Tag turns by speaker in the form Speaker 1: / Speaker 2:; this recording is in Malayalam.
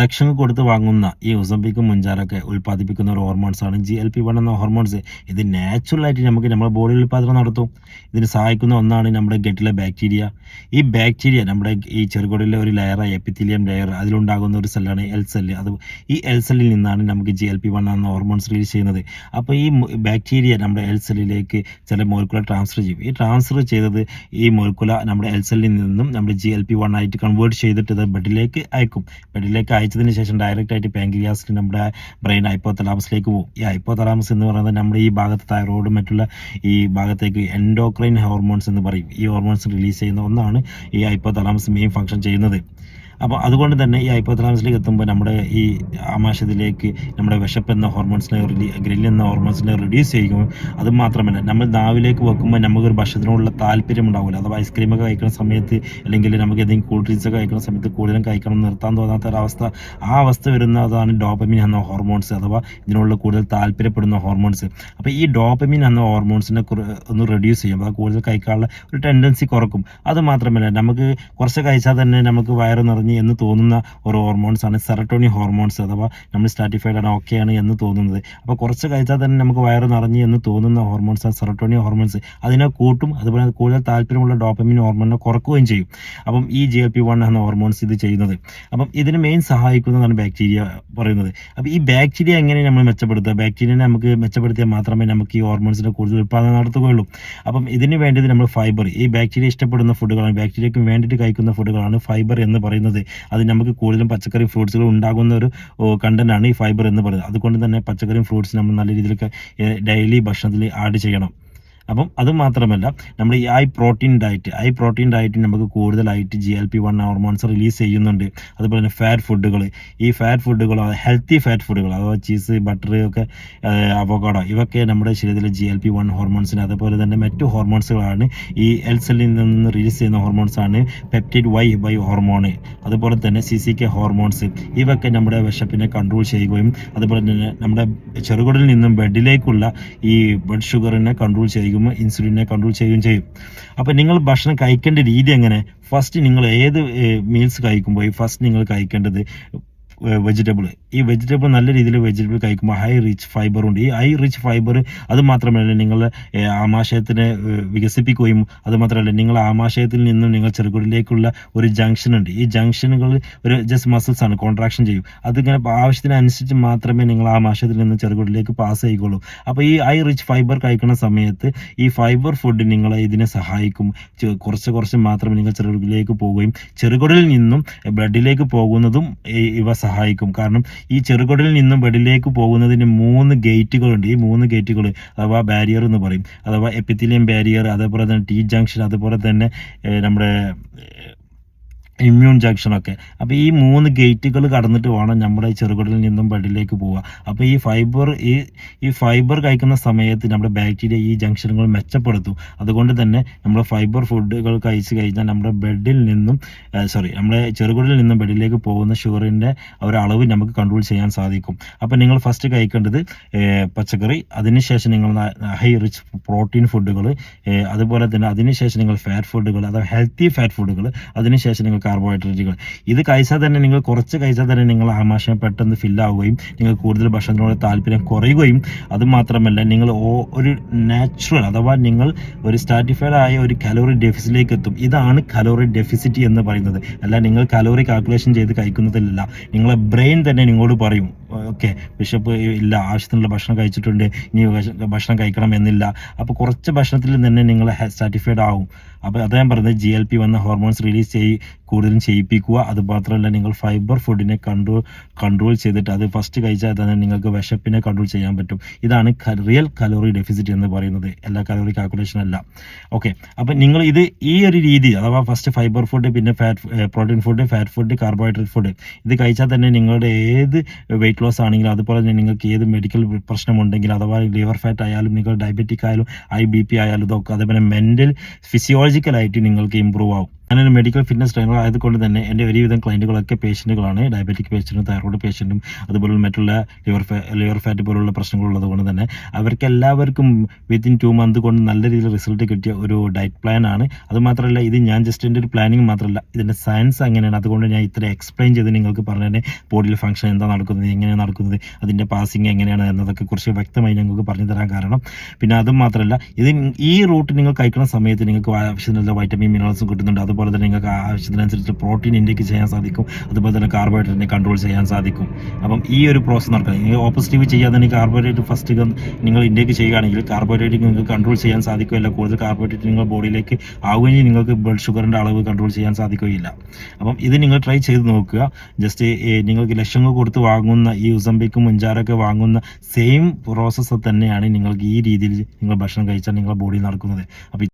Speaker 1: ലക്ഷങ്ങൾ കൊടുത്ത് വാങ്ങുന്ന ഈ ഉസംബിക്ക് മുഞ്ചാറൊക്കെ ഉൽപ്പാദിപ്പിക്കുന്ന ഒരു ഹോർമോൺസാണ് ജി എൽ പി വൺ എന്ന ഹോർമോൺസ് ഇത് നാച്ചുറലായിട്ട് നമുക്ക് നമ്മുടെ ബോഡിയിൽ ഉൽപ്പാദനം നടത്തും. ഇതിന് സഹായിക്കുന്ന ഒന്നാണ് നമ്മുടെ ഗട്ടിലെ ബാക്ടീരിയ ഈ ബാക്ടീരിയ നമ്മുടെ ഈ ചെറുകുടലിലെ ഒരു ലെയറായ എപ്പിത്തിലിയം ലെയർ അതിലുണ്ടാകുന്ന ഒരു സെല്ലാണ് എൽ സെല്ല് അത് ഈ എൽ സെല്ലിൽ നിന്നാണ് നമുക്ക് ജി എൽ പി വൺ എന്ന ഹോർമോൺസ് റിലീസ് ചെയ്യുന്നത്. അപ്പോൾ ഈ ബാക്ടീരിയ നമ്മുടെ എൽ സെല്ലിലേക്ക് ചില മോളിക്കുല ട്രാൻസ്ഫർ ചെയ്യും. ഈ ട്രാൻസ്ഫർ ചെയ്തത് ഈ മോളിക്കുല നമ്മുടെ എൽ സെല്ലിൽ നിന്നും നമ്മുടെ ജി എൽ പി വൺ ആയിട്ട് കൺവേർട്ട് ചെയ്തിട്ട് ബെഡിലേക്ക് അയക്കും. ബെഡിലേക്ക് അയച്ചതിന് ശേഷം ഡയറക്റ്റ് ആയിട്ട് പാങ്ക്രിയാസിൽ നമ്മുടെ ബ്രെയിൻ ഹൈപ്പോതലാമസിലേക്ക് പോകും. ഈ ഹൈപ്പോതലാമസ് എന്ന് പറയുന്നത് നമ്മുടെ ഈ ഭാഗത്ത് തൈറോയിഡ് മറ്റുള്ള ഈ ഭാഗത്തേക്ക് എൻഡോക്രൈൻ ഹോർമോൺസ് എന്ന് പറയും. ഈ ഹോർമോൺസ് റിലീസ് ചെയ്യുന്ന ഒന്നാണ് ഈ ഹൈപ്പോതലാമസ് മെയിൻ ഫംഗ്ഷൻ ചെയ്യുന്നത്. അപ്പോൾ അതുകൊണ്ട് തന്നെ ഈ ഹൈപ്പോതലാമസിലേക്ക് എത്തുമ്പോൾ നമ്മുടെ ഈ ആമാശയത്തിലേക്ക് നമ്മുടെ വിശപ്പ് എന്ന ഹോർമോൺസിനെ റിലീ എന്ന ഹോർമോൺസിനെ റിഡ്യൂസ് ചെയ്യും അത് മാത്രമല്ല നമ്മൾ നാവിലേക്ക് വെക്കുമ്പോൾ നമുക്കൊരു ഭക്ഷണത്തിനോടുള്ള താല്പര്യം ഉണ്ടാവില്ല. അഥവാ ഐസ്ക്രീമൊക്കെ കഴിക്കുന്ന സമയത്ത് അല്ലെങ്കിൽ നമുക്ക് എന്തെങ്കിലും കൂൾ ഡ്രിങ്ക്സ് ഒക്കെ കഴിക്കുന്ന സമയത്ത് കൂടുതലും കഴിക്കണം നിർത്താൻ തോന്നാത്ത ഒരവസ്ഥ ആ അവസ്ഥ വരുന്നതാണ് ഡോപ്പമിൻ എന്ന ഹോർമോൺസ് അഥവാ ഇതിനുള്ള കൂടുതൽ താല്പര്യപ്പെടുന്ന ഹോർമോൺസ് അപ്പോൾ ഈ ഡോപ്പമിൻ എന്ന ഹോർമോൺസിനെ ഒന്ന് റെഡ്യൂസ് ചെയ്യുമ്പോൾ അത് കൂടുതൽ കഴിക്കാനുള്ള ഒരു ടെൻഡൻസി കുറക്കും. അത് മാത്രമല്ല നമുക്ക് കുറച്ച് കഴിച്ചാൽ തന്നെ നമുക്ക് വയറ് നിറഞ്ഞ് എന്ന് തോന്നുന്ന ഒരു ഹോർമോൺസ് ആണ് സെറട്ടോണി ഹോർമോൺസ് അഥവാ നമ്മൾ സ്റ്റാറ്റിഫൈഡ് ആണ് ഓക്കെ ആണ് എന്ന് തോന്നുന്നത്. അപ്പോൾ കുറച്ച് കഴിച്ചാൽ തന്നെ നമുക്ക് വയറ് നിറഞ്ഞു എന്ന് തോന്നുന്ന ഹോർമോൺസ് ആണ് സെറട്ടോണി ഹോർമോൺസ് അതിനെ കൂട്ടും അതുപോലെ കൂടുതൽ താല്പര്യമുള്ള ഡോപ്പമിൻ ഹോർമോണിനെ കുറക്കുകയും ചെയ്യും. അപ്പം ഈ ജി എൽ പി വൺ എന്ന ഹോർമോൺസ് ഇത് ചെയ്യുന്നത്. അപ്പം ഇതിന് മെയിൻ സഹായിക്കുന്നതാണ് ബാക്ടീരിയ പറയുന്നത്. അപ്പോൾ ഈ ബാക്ടീരിയ എങ്ങനെ നമ്മൾ മെച്ചപ്പെടുത്തുക? ബാക്ടീരിയനെ നമുക്ക് മെച്ചപ്പെടുത്തിയാൽ മാത്രമേ നമുക്ക് ഈ ഹോർമോൺസിന്റെ കൂടുതൽ ഉൽപ്പാദനം നടത്തുകയുള്ളൂ. അപ്പം ഇതിന് വേണ്ടത് നമ്മൾ ഫൈബർ ഈ ബാക്ടീരിയ ഇഷ്ടപ്പെടുന്ന ഫുഡുകളാണ് ബാക്ടീരിയക്ക് വേണ്ടിയിട്ട് കഴിക്കുന്ന ഫുഡുകളാണ് ഫൈബർ എന്ന് പറയുന്നത്. അത് നമുക്ക് കൂടുതലും പച്ചക്കറി ഫ്രൂട്ട്സുകൾ ഉണ്ടാകുന്ന ഒരു കണ്ടന്റാണ് ഈ ഫൈബർ എന്ന് പറയുന്നത്. അതുകൊണ്ട് തന്നെ പച്ചക്കറിയും ഫ്രൂട്ട്സും നമ്മൾ നല്ല രീതിയിലൊക്കെ ഡെയിലി ഭക്ഷണത്തിൽ ആഡ് ചെയ്യണം. അപ്പം അത് മാത്രമല്ല നമ്മൾ ഈ high protein diet high protein diet നമുക്ക് കൂടുതലായിട്ട് G L P one hormones release ചെയ്യുന്നുണ്ട്. അതുപോലെ തന്നെ ഫാറ്റ് ഫുഡുകൾ ഈ ഫാറ്റ് ഫുഡുകൾ ഹെൽത്തി ഫാറ്റ് ഫുഡുകൾ അഥവാ ചീസ് ബട്ടർ ഒക്കെ അവോക്കാഡോ ഇവയൊക്കെ നമ്മുടെ ശരീരത്തിലെ ജി എൽ പി വൺ ഹോർമോൺസിന് അതുപോലെ തന്നെ മറ്റു ഹോർമോൺസുകളാണ് ഈ എൽ സെല്ലിൽ നിന്ന് റിലീസ് ചെയ്യുന്ന ഹോർമോൺസ് ആണ് പെപ്റ്റൈഡ് വൈ ബൈ ഹോർമോൺ അതുപോലെ തന്നെ സി സി കെ ഹോർമോൺസ് ഇവയൊക്കെ നമ്മുടെ വിശപ്പിനെ കൺട്രോൾ ചെയ്യുകയും അതുപോലെ തന്നെ നമ്മുടെ ചെറുകുടലിൽ നിന്നും ബെഡിലേക്കുള്ള ഈ ബ്ലഡ് ഷുഗറിനെ കൺട്രോൾ ചെയ്യുമ്പോൾ ഇൻസുലിനെ കൺട്രോൾ ചെയ്യുകയും ചെയ്യും. അപ്പോൾ നിങ്ങൾ ഭക്ഷണം കഴിക്കേണ്ട രീതി എങ്ങനെ? ഫസ്റ്റ് നിങ്ങൾ ഏത് മീൽസ് കഴിക്കുമ്പോൾ ഫസ്റ്റ് നിങ്ങൾ കഴിക്കേണ്ടത് വെജിറ്റബിൾ ഈ വെജിറ്റബിൾ നല്ല രീതിയിൽ വെജിറ്റബിൾ കഴിക്കുമ്പോൾ ഹൈ റിച്ച് ഫൈബർ ഉണ്ട്. ഈ ഹൈ റിച്ച് ഫൈബർ അത് മാത്രമല്ല നിങ്ങളുടെ ആമാശയത്തിനെ വികസിപ്പിക്കുകയും അത് മാത്രമല്ല നിങ്ങൾ ആമാശയത്തിൽ നിന്നും നിങ്ങൾ ചെറുകുടിലേക്കുള്ള ഒരു ജംഗ്ഷൻ ഉണ്ട്. ഈ ജംഗ്ഷനുകൾ ഒരു ജസ്റ്റ് മസിൽസ് ആണ് കോൺട്രാക്ഷൻ ചെയ്യും. അതിങ്ങനെ ആവശ്യത്തിനനുസരിച്ച് മാത്രമേ നിങ്ങൾ ആമാശയത്തിൽ നിന്ന് ചെറുകുടിലേക്ക് പാസ് ചെയ്യുകയുള്ളൂ. അപ്പോൾ ഈ ഹൈ റിച്ച് ഫൈബർ കഴിക്കുന്ന സമയത്ത് ഈ ഫൈബർ ഫുഡ് നിങ്ങളെ ഇതിനെ സഹായിക്കും. കുറച്ച് കുറച്ച് മാത്രമേ നിങ്ങൾ ചെറുകുടിലേക്ക് പോവുകയും ചെറുകുടലിൽ നിന്നും ബ്ലഡിലേക്ക് പോകുന്നതും ഇവ സഹായിക്കും. കാരണം ഈ ചെറുകടലിൽ നിന്നും വെടിലേക്ക് പോകുന്നതിന് മൂന്ന് ഗേറ്റുകളുണ്ട്. ഈ മൂന്ന് ഗേറ്റുകൾ അഥവാ ബാരിയർ എന്ന് പറയും. അഥവാ എപ്പിത്തിലിയം ബാരിയർ അതേപോലെ തന്നെ ടി ജംഗ്ഷൻ അതുപോലെ തന്നെ നമ്മുടെ ഇമ്മ്യൂൺ ജംഗ്ഷനൊക്കെ അപ്പോൾ ഈ മൂന്ന് ഗേറ്റുകൾ കടന്നിട്ട് വേണം നമ്മുടെ ചെറുകുടലിൽ നിന്നും ബഡിലേക്ക് പോവുക അപ്പോൾ ഈ ഫൈബർ ഈ ഈ ഫൈബർ കഴിക്കുന്ന സമയത്ത് നമ്മുടെ ബാക്ടീരിയ ഈ ജംഗ്ഷനുകൾ മെച്ചപ്പെടുത്തും. അതുകൊണ്ട് തന്നെ നമ്മൾ ഫൈബർ ഫുഡുകൾ കഴിച്ച് കഴിഞ്ഞാൽ നമ്മുടെ ബെഡിൽ നിന്നും സോറി നമ്മുടെ ചെറുകടലിൽ നിന്നും ബെഡിലേക്ക് പോകുന്ന ഷുഗറിന്റെ ഒരു അളവ് നമുക്ക് കൺട്രോൾ ചെയ്യാൻ സാധിക്കും. അപ്പോൾ നിങ്ങൾ ഫസ്റ്റ് കഴിക്കേണ്ടത് പച്ചക്കറി അതിനുശേഷം നിങ്ങൾ ഹൈ റിച്ച് പ്രോട്ടീൻ ഫുഡുകൾ അതുപോലെ തന്നെ അതിനുശേഷം നിങ്ങൾ ഫാറ്റ് ഫുഡുകൾ അതായത് ഹെൽത്തി ഫാറ്റ് ഫുഡുകൾ അതിനുശേഷം നിങ്ങൾ കാർബോഹൈഡ്രേറ്റുകൾ ഇത് കഴിച്ചാൽ തന്നെ നിങ്ങൾ കുറച്ച് കഴിച്ചാൽ തന്നെ നിങ്ങൾ ആമാശയം പെട്ടെന്ന് ഫില്ലാവുകയും നിങ്ങൾ കൂടുതൽ ഭക്ഷണത്തിനോട് താല്പര്യം കുറയുകയും അതുമാത്രമല്ല നിങ്ങൾ ഒരു നാച്ചുറൽ അഥവാ നിങ്ങൾ ഒരു സ്റ്റാറ്റിഫൈഡ് ആയ ഒരു കലോറി ഡെഫിസിറ്റിലേക്ക് എത്തും. ഇതാണ് കലോറി ഡെഫിസിറ്റ് എന്ന് പറയുന്നത്. അല്ല നിങ്ങൾ കലോറി കാൽക്കുലേഷൻ ചെയ്ത് കഴിക്കുന്നതിലല്ല. നിങ്ങളെ ബ്രെയിൻ തന്നെ നിങ്ങളോട് പറയും. ഓക്കെ. ബിഷപ്പ് ഇല്ല ആവശ്യത്തിനുള്ള ഭക്ഷണം കഴിച്ചിട്ടുണ്ട്. ഇനി ഭക്ഷണം കഴിക്കണം എന്നില്ല. അപ്പോൾ കുറച്ച് ഭക്ഷണത്തിൽ തന്നെ നിങ്ങൾ സാറ്റിസ്ഫൈഡ് ആവും. അപ്പോൾ അദ്ദേഹം പറഞ്ഞത് ജി എൽ പി വന്ന ഹോർമോൺസ് റിലീസ് ചെയ് കൂടുതലും ചെയ്യിപ്പിക്കുക. അത് മാത്രമല്ല നിങ്ങൾ ഫൈബർ ഫുഡിനെ കൺട്രോൾ കൺട്രോൾ ചെയ്തിട്ട് അത് ഫസ്റ്റ് കഴിച്ചാൽ തന്നെ നിങ്ങൾക്ക് വിശപ്പിനെ കൺട്രോൾ ചെയ്യാൻ പറ്റും. ഇതാണ് റിയൽ കലോറി ഡെഫിസിറ്റ് എന്ന് പറയുന്നത്. എല്ലാ കലോറി കാൽക്കുലേഷൻ അല്ല. ഓക്കെ. അപ്പം നിങ്ങൾ ഇത് ഈ ഒരു രീതി അഥവാ ഫസ്റ്റ് ഫൈബർ ഫുഡ് പിന്നെ fat protein food fat food carbohydrate food ഇത് കഴിച്ചാൽ തന്നെ നിങ്ങളുടെ ഏത് വെയിറ്റ് ലോസ് ആണെങ്കിലും അതുപോലെ തന്നെ നിങ്ങൾക്ക് ഏത് മെഡിക്കൽ പ്രശ്നമുണ്ടെങ്കിൽ അഥവാ ലിവർ ഫാറ്റ് ആയാലും നിങ്ങൾ ഡയബറ്റിക് ആയാലും ഐ ബി പി ആയാലും ഇതൊക്കെ അതേപോലെ മെന്റൽ ഫിസിയോളജിക്കലായിട്ട് നിങ്ങൾക്ക് ഇമ്പ്രൂവ് ആവും. ഞാനൊരു മെഡിക്കൽ ഫിറ്റ്നസ് ട്രെയിനർ ആയതുകൊണ്ട് തന്നെ എന്റെ ഒരുവിധം ക്ലയന്റുകളൊക്കെ പേഷ്യന്റുകളാണ് ഡയബറ്റിക് പേഷ്യന്റും തൈറോയ്ഡ് പേഷ്യന്റും അതുപോലെ മറ്റുള്ള ലിവർ ലിവർ ഫാറ്റ് പോലുള്ള പ്രശ്നങ്ങളുള്ളത് കൊണ്ട് തന്നെ അവർക്ക് എല്ലാവർക്കും വിത്തിൻ ടു മന്ത് കൊണ്ട് നല്ല രീതിയിൽ റിസൾട്ട് കിട്ടിയ ഒരു ഡയറ്റ് പ്ലാൻ ആണ്. അതുമാത്രമല്ല ഇത് ഞാൻ ജസ്റ്റ് എന്റെ ഒരു പ്ലാനിങ് മാത്രമല്ല ഇതിന്റെ സയൻസ് അങ്ങനെയാണ്. അതുകൊണ്ട് ഞാൻ ഇത്ര എക്സ്പ്ലെയിൻ ചെയ്ത് നിങ്ങൾക്ക് പറഞ്ഞു തന്നെ ബോഡിയിൽ ഫംഗ്ഷൻ എന്താ നടക്കുന്നത് എങ്ങനെയാണ് നടക്കുന്നത് അതിന്റെ പാസിങ് എങ്ങനെയാണ് എന്നതൊക്കെ കുറച്ച് വ്യക്തമായി ഞങ്ങൾക്ക് പറഞ്ഞു തരാൻ കാരണം. പിന്നെ അതും മാത്രമല്ല ഇത് ഈ റൂട്ട് നിങ്ങൾ കഴിക്കുന്ന സമയത്ത് നിങ്ങൾക്ക് ആവശ്യത്തിനുള്ള വൈറ്റമിൻ മിനറൽസും കിട്ടുന്നുണ്ട്. അതുപോലെ തന്നെ നിങ്ങൾക്ക് ആവശ്യത്തിനനുസരിച്ച് പ്രോട്ടീൻ ഇൻടേക്ക് ചെയ്യാൻ സാധിക്കും. അതുപോലെ തന്നെ കാർബോഹൈഡ്രേറ്റിനെ കൺട്രോൾ ചെയ്യാൻ സാധിക്കും. അപ്പം ഈ ഒരു പ്രോസസ്സ് നടക്കണം. നിങ്ങൾ ഓപ്പോസിറ്റീവ് ചെയ്യാതെ തന്നെ കാർബോഹൈഡ്രേറ്റ് ഫസ്റ്റ് നിങ്ങൾ ഇൻടേക്ക് ചെയ്യുകയാണെങ്കിൽ കാർബോഹൈഡ്രേറ്റ് നിങ്ങൾക്ക് കൺട്രോൾ ചെയ്യാൻ സാധിക്കുകയില്ല. കൂടുതൽ കാർബോഹൈഡ്രേറ്റ് നിങ്ങൾ ബോഡിയിലേക്ക് ആവുകയും നിങ്ങൾക്ക് ബ്ലഡ് ഷുഗറിന്റെ അളവ് കൺട്രോൾ ചെയ്യാൻ സാധിക്കുകയില്ല. അപ്പം ഇത് നിങ്ങൾ ട്രൈ ചെയ്ത് നോക്കുക. ജസ്റ്റ് നിങ്ങൾക്ക് ലക്ഷങ്ങൾ കൊടുത്ത് വാങ്ങുന്ന ഈ ഉസംബിക്കും മുഞ്ചാറൊക്കെ വാങ്ങുന്ന സെയിം പ്രോസസ്സ് തന്നെയാണ് നിങ്ങൾക്ക് ഈ രീതിയിൽ നിങ്ങൾ ഭക്ഷണം കഴിച്ചാൽ നിങ്ങളുടെ ബോഡിയിൽ നടക്കുന്നത്. അപ്പോൾ